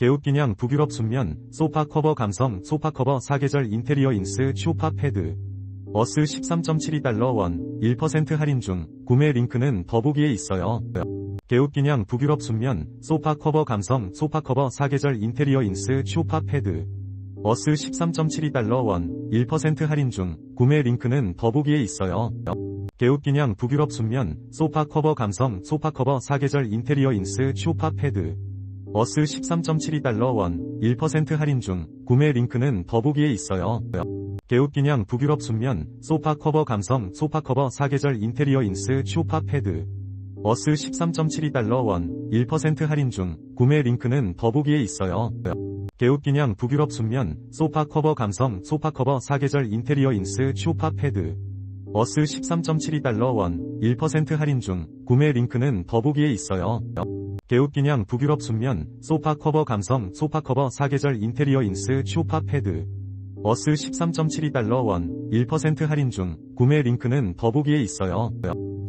개웃기냥 북유럽 순면, 소파 커버 감성, 소파 커버 사계절 인테리어 인스 쇼파 패드. 어스 13.72달러 원, 1% 할인 중, 구매 링크는 더보기에 있어요. 개웃기냥 북유럽 순면, 소파 커버 감성, 소파 커버 사계절 인테리어 인스 쇼파 패드. 어스 13.72달러 원, 1% 할인 중, 구매 링크는 더보기에 있어요. 개웃기냥 북유럽 순면, 소파 커버 감성, 소파 커버 사계절 인테리어 인스 쇼파 패드. 어스 13.72달러 원, 1% 할인 중, 구매 링크는 더보기에 있어요. 개웃기냥 북유럽 순면, 소파 커버 감성, 소파 커버 사계절 인테리어 인스 쇼파 패드. 어스 13.72달러 원, 1% 할인 중, 구매 링크는 더보기에 있어요. 개웃기냥 북유럽 순면, 소파 커버 감성, 소파 커버 사계절 인테리어 인스 쇼파 패드. 어스 13.72달러 원, 1% 할인 중, 구매 링크는 더보기에 있어요. 개웃기냥 북유럽 순면, 소파 커버 감성, 소파 커버 사계절 인테리어 인스 쇼파 패드. 어스 13.72달러 원, 1% 할인 중, 구매 링크는 더보기에 있어요.